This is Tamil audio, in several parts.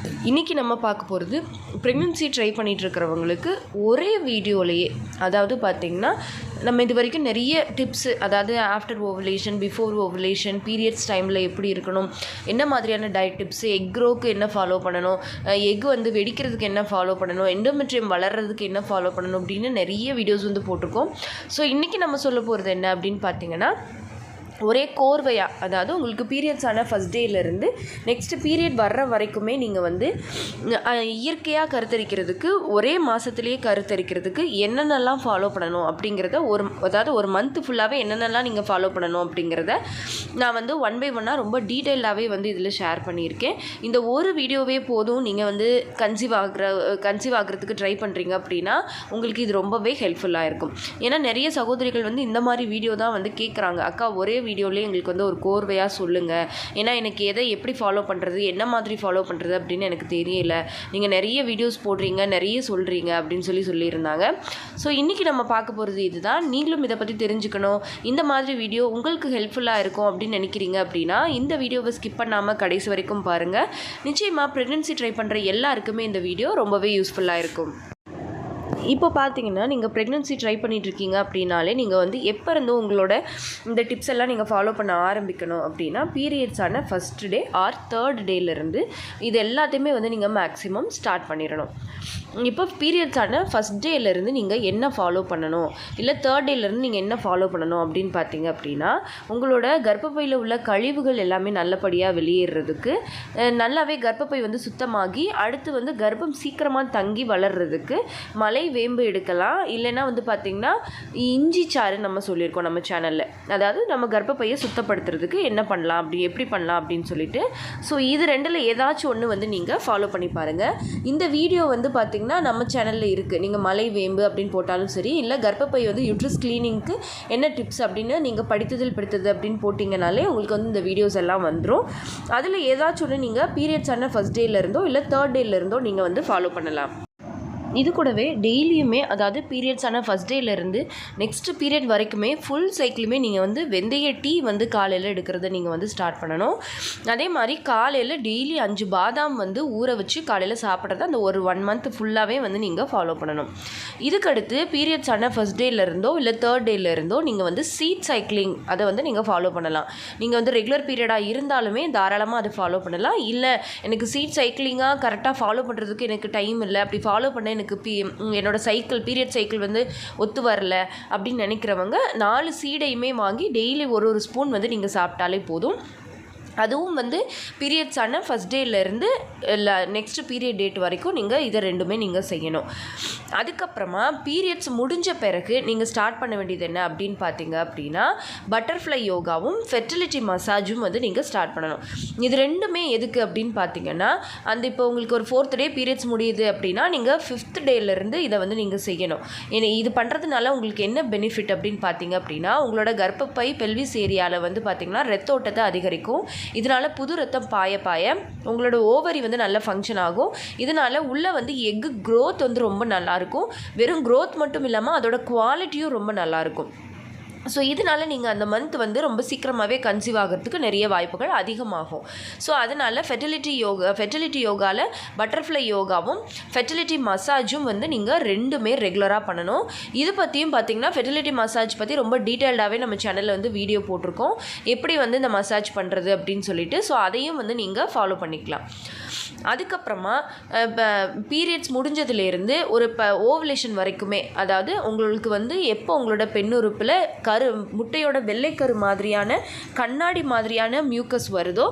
இன்றைக்கி நம்ம பார்க்க போகிறது ப்ரெக்னென்சி ட்ரை பண்ணிகிட்ருக்கிறவங்களுக்கு ஒரே வீடியோலையே அதாவது பார்த்திங்கன்னா நம்ம இது வரைக்கும் நிறைய டிப்ஸு அதாவது after ovulation before ovulation periods டைமில் எப்படி இருக்கணும் என்ன மாதிரியான டயட் டிப்ஸு எக் க்ரோக்கு என்ன ஃபாலோ பண்ணணும் எக் வந்து வெடிக்கிறதுக்கு என்ன ஃபாலோ பண்ணணும் எண்டோமெட்ரியம் வளர்கிறதுக்கு என்ன ஃபாலோ பண்ணணும் அப்படின்னு நிறைய வீடியோஸ் வந்து போட்டிருக்கோம். ஸோ இன்றைக்கி நம்ம சொல்ல போகிறது என்ன அப்படின்னு பார்த்தீங்கன்னா ஒரே கோர்வையாக அதாவது உங்களுக்கு பீரியட்ஸ் ஆன ஃபஸ்ட் டேலேருந்து நெக்ஸ்ட் பீரியட் வர்ற வரைக்குமே நீங்கள் வந்து இயற்கையாக கருத்தரிக்கிறதுக்கு ஒரே மாதத்துலேயே கருத்தரிக்கிறதுக்கு என்னென்னலாம் ஃபாலோ பண்ணணும் அப்படிங்கிறத ஒரு அதாவது ஒரு மந்த் ஃபுல்லாகவே என்னென்னலாம் நீங்கள் ஃபாலோ பண்ணணும் அப்படிங்கிறத நான் வந்து ஒன் பை ஒன்னாக ரொம்ப டீட்டெயிலாகவே வந்து இதில் ஷேர் பண்ணியிருக்கேன். இந்த ஒரு வீடியோவே போதும் நீங்கள் வந்து கன்சீவ் ஆகிற கன்சீவ் ஆகிறதுக்கு ட்ரை பண்ணுறீங்க அப்படின்னா உங்களுக்கு இது ரொம்பவே ஹெல்ப்ஃபுல்லாக இருக்கும். ஏன்னா நிறைய சகோதரிகள் வந்து இந்த மாதிரி வீடியோ தான் வந்து கேட்குறாங்க அக்கா ஒரே வீடியோலேயே எங்களுக்கு வந்து ஒரு கோர்வையாக சொல்லுங்கள் ஏன்னா எனக்கு எதை எப்படி ஃபாலோ பண்ணுறது என்ன மாதிரி ஃபாலோ பண்ணுறது அப்படின்னு எனக்கு தெரியல. நீங்கள் நிறைய வீடியோஸ் போடுறீங்க நிறைய சொல்கிறீங்க அப்படின்னு சொல்லி சொல்லியிருந்தாங்க. ஸோ இன்றைக்கி நம்ம பார்க்க போகிறது இதுதான். நீங்களும் இதை பற்றி தெரிஞ்சுக்கணும். இந்த மாதிரி வீடியோ உங்களுக்கு ஹெல்ப்ஃபுல்லாக இருக்கும் அப்படின்னு நினைக்கிறீங்க அப்படின்னா இந்த வீடியோவை ஸ்கிப் பண்ணாமல் கடைசி வரைக்கும் பாருங்கள் நிச்சயமாக ப்ரெக்னென்சி ட்ரை பண்ணுற எல்லாருக்குமே இந்த வீடியோ ரொம்பவே யூஸ்ஃபுல்லாக இருக்கும். இப்போ பார்த்தீங்கன்னா நீங்கள் ப்ரெக்னென்சி ட்ரை இருக்கீங்க அப்படின்னாலே நீங்கள் வந்து எப்போ இருந்து உங்களோட இந்த டிப்ஸ் எல்லாம் நீங்கள் ஃபாலோ பண்ண ஆரம்பிக்கணும் அப்படின்னா பீரியட்ஸான ஃபஸ்ட் டே ஆர் தேர்ட் டேலேருந்து இது எல்லாத்தையுமே வந்து நீங்கள் மேக்ஸிமம் ஸ்டார்ட் பண்ணிடணும். இப்போ பீரியட்ஸான ஃபஸ்ட் டேலேருந்து நீங்கள் என்ன ஃபாலோ பண்ணணும்? இல்லை தேர்ட் டேலேருந்து நீங்கள் என்ன ஃபாலோ பண்ணணும் அப்படின்னு பார்த்தீங்க அப்படின்னா உங்களோட கர்ப்பப்பையில் உள்ள கழிவுகள் எல்லாமே நல்லபடியாக வெளியேறதுக்கு நல்லாவே கர்ப்பப்பை வந்து சுத்தமாகி அடுத்து வந்து கர்ப்பம் சீக்கிரமாக தங்கி வளர்றதுக்கு மலை வேம்பு எடுக்கலாம். இல்லைன்னா வந்து பார்த்திங்கன்னா இஞ்சி சாறு நம்ம சொல்லியிருக்கோம் நம்ம சேனலில் அதாவது நம்ம கர்ப்பப்பையை சுத்தப்படுத்துறதுக்கு என்ன பண்ணலாம் அப்படி எப்படி பண்ணலாம் அப்படின்னு சொல்லிட்டு. ஸோ இது ரெண்டில் ஏதாச்சும் ஒன்று வந்து நீங்கள் ஃபாலோ பண்ணி பாருங்கள் இந்த வீடியோ வந்து பார்த்திங்கன்னா நம்ம சேனலில் இருக்குது நீங்கள் மலை வேம்பு அப்படின்னு போட்டாலும் சரி இல்லை கர்ப்பப்பை வந்து யூட்ரஸ் கிளீனிங்க்கு என்ன டிப்ஸ் அப்படின்னு நீங்கள் படித்ததில் பிடித்தது அப்படின்னு போட்டிங்கனாலே உங்களுக்கு வந்து இந்த வீடியோஸ் எல்லாம் வந்துடும் அதில் ஏதாச்சும் ஒன்று நீங்கள் பீரியட்ஸ் ஆன ஃபஸ்ட் டேலேருந்தோ இல்லை தேர்ட் டேலேருந்தோ நீங்கள் வந்து ஃபாலோ பண்ணலாம். இது கூடவே டெய்லியுமே அதாவது பீரியட்ஸான ஃபஸ்ட் டேலேருந்து நெக்ஸ்ட் பீரியட் வரைக்குமே ஃபுல் சைக்கிளுமே நீங்கள் வந்து வெந்தய டீ வந்து காலையில் எடுக்கிறத நீங்கள் வந்து ஸ்டார்ட் பண்ணணும். அதே மாதிரி காலையில் டெய்லி அஞ்சு பாதாம் வந்து ஊற வச்சு காலையில் சாப்பிட்றத அந்த ஒரு ஒன் மந்த் ஃபுல்லாகவே வந்து நீங்கள் ஃபாலோ பண்ணணும். இதுக்கடுத்து பீரியட்ஸான ஃபஸ்ட் டேலேருந்தோ இல்லை தேர்ட் டேலேருந்தோ நீங்கள் வந்து சீட் சைக்கிளிங் அதை வந்து நீங்கள் ஃபாலோ பண்ணலாம். நீங்கள் வந்து ரெகுலர் பீரியடாக இருந்தாலுமே தாராளமாக அதை ஃபாலோ பண்ணலாம். இல்லை எனக்கு சீட் சைக்கிளிங்காக கரெக்டாக ஃபாலோ பண்ணுறதுக்கு எனக்கு டைம் இல்லை அப்படி ஃபாலோ பண்ண எனக்கு பி என்னோடய என்னோட சைக்கிள் பீரியட் சைக்கிள் வந்து ஒத்து வரல அப்படின்னு நினைக்கிறவங்க நாலு சீடையுமே வாங்கி டெய்லி ஒரு ஒரு ஸ்பூன் வந்து நீங்கள் சாப்பிட்டாலே போதும். அதுவும் வந்து பீரியட்ஸான ஃபஸ்ட் டேலேருந்து இல்லை நெக்ஸ்ட் பீரியட் டேட் வரைக்கும் நீங்கள் இதை ரெண்டுமே நீங்கள் செய்யணும். அதுக்கப்புறமா பீரியட்ஸ் முடிஞ்ச பிறகு நீங்கள் ஸ்டார்ட் பண்ண வேண்டியது என்ன அப்படின்னு பார்த்தீங்க அப்படின்னா பட்டர்ஃப்ளை யோகாவும் ஃபெர்டிலிட்டி மசாஜும் வந்து நீங்கள் ஸ்டார்ட் பண்ணணும். இது ரெண்டுமே எதுக்கு அப்படின்னு பார்த்தீங்கன்னா அந்த இப்போ உங்களுக்கு ஒரு ஃபோர்த் டே பீரியட்ஸ் முடியுது அப்படின்னா நீங்கள் ஃபிஃப்த் டேலேருந்து இதை வந்து நீங்கள் செய்யணும். ஏன்னா இது பண்ணுறதுனால உங்களுக்கு என்ன பெனிஃபிட் அப்படின்னு பார்த்தீங்க அப்படின்னா உங்களோட கர்ப்பப்பை பெல்விஸ் ஏரியாவில் வந்து பார்த்தீங்கன்னா ரத்த ஓட்டத்தை அதிகரிக்கும். இதனால் புது ரத்தம் பாய பாய உங்களோட ஓவரி வந்து நல்லா ஃபங்க்ஷன் ஆகும். இதனால் உள்ளே வந்து எக்கு க்ரோத் வந்து ரொம்ப நல்லாயிருக்கும் வெறும் க்ரோத் மட்டும் இல்லாமல் அதோட குவாலிட்டியும் ரொம்ப நல்லாயிருக்கும் ஸோ இதனால் நீங்கள் அந்த மந்த் வந்து ரொம்ப சீக்கிரமாகவே கன்சீவ் ஆகிறதுக்கு நிறைய வாய்ப்புகள் அதிகமாகும். ஸோ அதனால் ஃபெர்டிலிட்டி யோகா ஃபெர்டிலிட்டி யோகாவில் பட்டர்ஃப்ளை யோகாவும் ஃபெர்டிலிட்டி மசாஜும் வந்து நீங்கள் ரெண்டுமே ரெகுலராக பண்ணணும். இது பற்றியும் பார்த்தீங்கன்னா ஃபெர்டிலிட்டி மசாஜ் பற்றி ரொம்ப டீட்டெயில்டாகவே நம்ம சேனலில் வந்து வீடியோ போட்டிருக்கோம். எப்படி வந்து இந்த மசாஜ் பண்ணுறது அப்படின்னு சொல்லிட்டு ஸோ அதையும் வந்து நீங்கள் ஃபாலோ பண்ணிக்கலாம். அதுக்கப்புறமா பீரியட்ஸ் முடிஞ்சதுலேருந்து ஒரு இப்போ ஓவலேஷன் வரைக்குமே அதாவது உங்களுக்கு வந்து எப்போ உங்களோட பெண்ணுறுப்பில் க கரு முட்டையோட வெள்ளைக்கரு மாதிரியான கண்ணாடி மாதிரியான மியூக்கஸ் வருதோ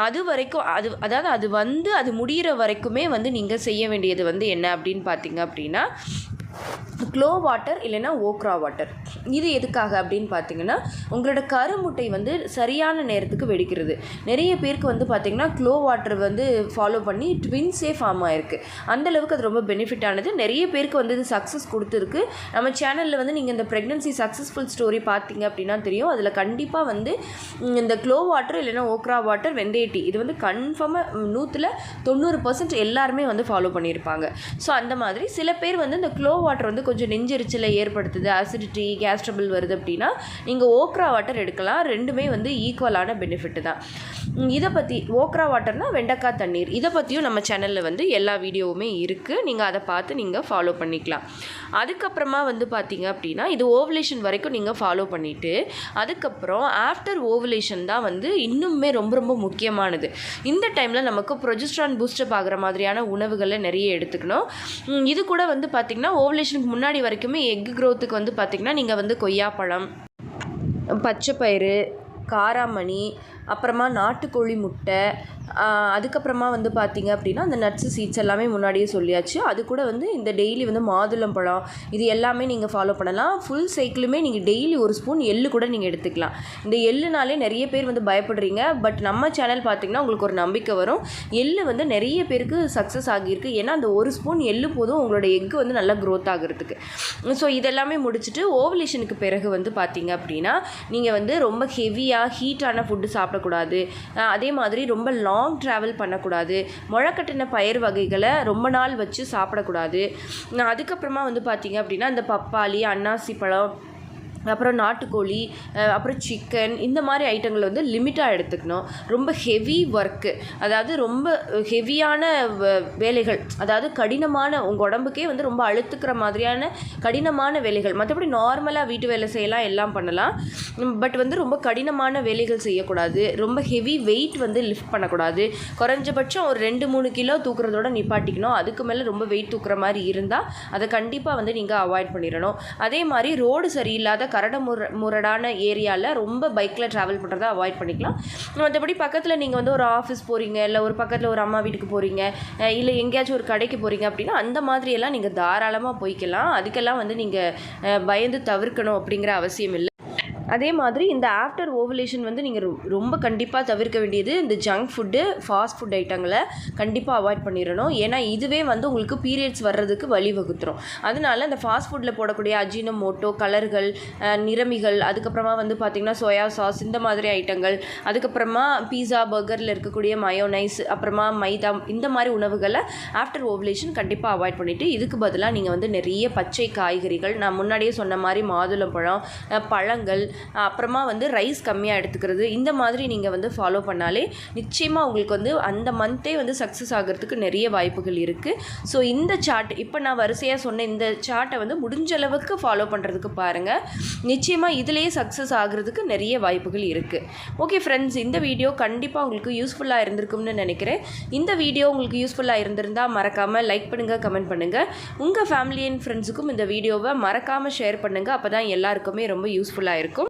அது வரைக்கும் அது அதாவது அது வந்து அது முடிகிற வரைக்குமே வந்து நீங்கள் செய்ய வேண்டியது வந்து என்ன அப்படின்னு பார்த்தீங்க அப்படின்னா க்ளோ வாட்டர் இல்லைன்னா ஓக்ரா வாட்டர் இது எதுக்காக அப்படின்னு பார்த்தீங்கன்னா உங்களோட கருமுட்டை வந்து சரியான நேரத்துக்கு வெடிக்கிறது. நிறைய பேருக்கு வந்து பார்த்திங்கன்னா க்ளோ வாட்டர் வந்து ஃபாலோ பண்ணி ட்வின்ஸே ஃபார்ம் ஆயிருக்கு. அந்தளவுக்கு அது ரொம்ப பெனிஃபிட் ஆனது. நிறைய பேருக்கு வந்து இது சக்ஸஸ் கொடுத்துருக்கு. நம்ம சேனலில் வந்து நீங்கள் இந்த ப்ரெக்னன்சி சக்ஸஸ்ஃபுல் ஸ்டோரி பார்த்தீங்க அப்படின்னா தெரியும். அதில் கண்டிப்பாக வந்து இந்த க்ளோ வாட்டர் இல்லைன்னா ஓக்ரா வாட்டர் வெந்தய டீ இது வந்து கன்ஃபார்மாக நூற்றில் தொண்ணூறு பர்சன்ட் எல்லாருமே வந்து ஃபாலோ பண்ணியிருப்பாங்க. ஸோ அந்த மாதிரி சில பேர் வந்து இந்த க்ளோ வாட்டர் வந்து கொஞ்சம் நெஞ்செரிச்சலை ஏற்படுத்துது. அசிடிட்டி கேஸ் ட்ரபிள் வருது அப்படின்னா நீங்கள் ஓக்ரா வாட்டர் எடுக்கலாம். ரெண்டுமே வந்து ஈக்குவலான பெனிஃபிட்டு தான். இதை பற்றி ஓக்ரா வாட்டர்னால் வெண்டைக்காய் தண்ணீர். இதை பற்றியும் நம்ம சேனலில் வந்து எல்லா வீடியோவுமே இருக்குது நீங்கள் அதை பார்த்து நீங்கள் ஃபாலோ பண்ணிக்கலாம். அதுக்கப்புறமா வந்து பார்த்தீங்க அப்படின்னா இது ஓவலேஷன் வரைக்கும் நீங்கள் ஃபாலோ பண்ணிவிட்டு அதுக்கப்புறம் ஆஃப்டர் ஓவலேஷன் தான் வந்து இன்னுமே ரொம்ப ரொம்ப முக்கியமானது. இந்த டைமில் நமக்கு ப்ரொஜெஸ்ட்ரான் பூஸ்டப் ஆகிற மாதிரியான உணவுகளை நிறைய எடுத்துக்கணும். இது கூட வந்து பார்த்திங்கன்னா ஓவலேஷனுக்கு முன்னாடி வரைக்குமே எக் க்ரோத்துக்கு வந்து பார்த்திங்கன்னா நீங்கள் வந்து கொய்யாப்பழம் பச்சைப்பயிறு காராமணி அப்புறமா நாட்டுக்கோழி முட்டை அதுக்கப்புறமா வந்து பார்த்திங்க அப்படின்னா அந்த நட்ஸு சீட்ஸ் எல்லாமே முன்னாடியே சொல்லியாச்சு. அது கூட வந்து இந்த டெய்லி வந்து மாதுளம்பழம் இது எல்லாமே நீங்கள் ஃபாலோ பண்ணலாம். ஃபுல் சைக்கிளுமே நீங்கள் டெய்லி ஒரு ஸ்பூன் எள்ளு கூட நீங்கள் எடுத்துக்கலாம். இந்த எள்ளுனாலே நிறைய பேர் வந்து பயப்படுறீங்க. பட் நம்ம சேனல் பார்த்தீங்கன்னா உங்களுக்கு ஒரு நம்பிக்கை வரும். எள்ளு வந்து நிறைய பேருக்கு சக்ஸஸ் ஆகியிருக்கு. ஏன்னா அந்த ஒரு ஸ்பூன் எள்ளு போதும் உங்களோட எக்கு வந்து நல்லா க்ரோத் ஆகிறதுக்கு. ஸோ இதெல்லாமே முடிச்சுட்டு ஓவலேஷனுக்கு பிறகு வந்து பார்த்திங்க அப்படின்னா நீங்கள் வந்து ரொம்ப ஹெவியாக ஹீட்டான ஃபுட்டு சாப்பிடக்கூடாது. அதே மாதிரி ரொம்ப லாங் ட்ராவல் பண்ணக்கூடாது. முளைக்கட்டின பயிர் வகைகளை ரொம்ப நாள் வச்சு சாப்பிடக்கூடாது. அதுக்கப்புறமா வந்து பார்த்தீங்க அப்படின்னா இந்த பப்பாளி அன்னாசி பழம் அப்புறம் நாட்டுக்கோழி அப்புறம் சிக்கன் இந்த மாதிரி ஐட்டங்கள் வந்து லிமிட்டாக எடுத்துக்கணும். ரொம்ப ஹெவி ஒர்க்கு அதாவது ரொம்ப ஹெவியான வேலைகள். அதாவது கடினமான உங்கள் உடம்புக்கே வந்து ரொம்ப அழுத்துக்கிற மாதிரியான கடினமான வேலைகள். மற்றபடி நார்மலாக வீட்டு வேலை செய்யலாம் எல்லாம் பண்ணலாம். பட் வந்து ரொம்ப கடினமான வேலைகள் செய்யக்கூடாது. ரொம்ப ஹெவி வெயிட் வந்து லிஃப்ட் பண்ணக்கூடாது. குறைஞ்சபட்சம் ஒரு ரெண்டு மூணு கிலோ தூக்குறதோட நிப்பாட்டிக்கணும். அதுக்கு மேலே ரொம்ப வெயிட் தூக்குற மாதிரி இருந்தால் அதை கண்டிப்பாக வந்து நீங்கள் அவாய்ட் பண்ணிடணும். அதே மாதிரி ரோடு சரியில்லாத கரடு முர முரடான ஏரியாவில் ரொம்ப பைக்கில் ட்ராவல் பண்ணுறதை அவாய்ட் பண்ணிக்கலாம். மற்றபடி பக்கத்தில் நீங்கள் வந்து ஒரு ஆஃபீஸ் போகிறீங்க இல்லை ஒரு பக்கத்தில் ஒரு அம்மா வீட்டுக்கு போகிறீங்க இல்லை எங்கேயாச்சும் ஒரு கடைக்கு போகிறீங்க அப்படின்னா அந்த மாதிரியெல்லாம் நீங்கள் தாராளமாக போய்க்கலாம். அதுக்கெல்லாம் வந்து நீங்கள் பயந்து தவிர்க்கணும் அப்படிங்கிற அவசியம் இல்லை. அதே மாதிரி இந்த ஆஃப்டர் ஓவலேஷன் வந்து நீங்கள் ரொம்ப கண்டிப்பாக தவிர்க்க வேண்டியது இந்த ஜங்க் ஃபுட்டு ஃபாஸ்ட் ஃபுட் ஐட்டங்களை கண்டிப்பாக அவாய்ட் பண்ணிடணும். ஏன்னா இதுவே வந்து உங்களுக்கு பீரியட்ஸ் வர்றதுக்கு வழிவகுத்துரும். அதனால அந்த ஃபாஸ்ட் ஃபுட்டில் போடக்கூடிய அஜினமோட்டோ கலர்கள் நிறமிகள் அதுக்கப்புறமா வந்து பார்த்திங்கன்னா சோயா சாஸ் இந்த மாதிரி ஐட்டங்கள் அதுக்கப்புறமா பீஸா பர்கரில் இருக்கக்கூடிய மயோனைஸ் அப்புறமா மைதா இந்த மாதிரி உணவுகளை ஆஃப்டர் ஓவலேஷன் கண்டிப்பாக அவாய்ட் பண்ணிவிட்டு இதுக்கு பதிலாக நீங்கள் வந்து நிறைய பச்சை காய்கறிகள் நான் முன்னாடியே சொன்ன மாதிரி மாதுளம்பழம் பழங்கள் அப்புறமா வந்து ரைஸ் கம்மியாக எடுத்துக்கிறது. இந்த மாதிரி நீங்கள் வந்து ஃபாலோ பண்ணாலே நிச்சயமாக உங்களுக்கு வந்து அந்த மந்த்தே வந்து சக்ஸஸ் ஆகிறதுக்கு நிறைய வாய்ப்புகள் இருக்குது ஸோ இந்த சார்ட் இப்போ நான் வரிசையாக சொன்ன இந்த சார்ட்டை வந்து முடிஞ்ச அளவுக்கு ஃபாலோ பண்ணுறதுக்கு பாருங்கள் நிச்சயமாக இதுலேயே சக்ஸஸ் ஆகிறதுக்கு நிறைய வாய்ப்புகள் இருக்குது ஓகே ஃப்ரெண்ட்ஸ் இந்த வீடியோ கண்டிப்பாக உங்களுக்கு யூஸ்ஃபுல்லாக இருந்திருக்கும்னு நினைக்கிறேன். இந்த வீடியோ உங்களுக்கு யூஸ்ஃபுல்லாக இருந்திருந்தால் மறக்காமல் லைக் பண்ணுங்கள் கமெண்ட் பண்ணுங்கள் உங்கள் ஃபேமிலி அண்ட் ஃப்ரெண்ட்ஸுக்கும் இந்த வீடியோவை மறக்காமல் ஷேர் பண்ணுங்கள் அப்போ தான் எல்லாருக்குமே ரொம்ப யூஸ்ஃபுல்லாக இருக்கும்.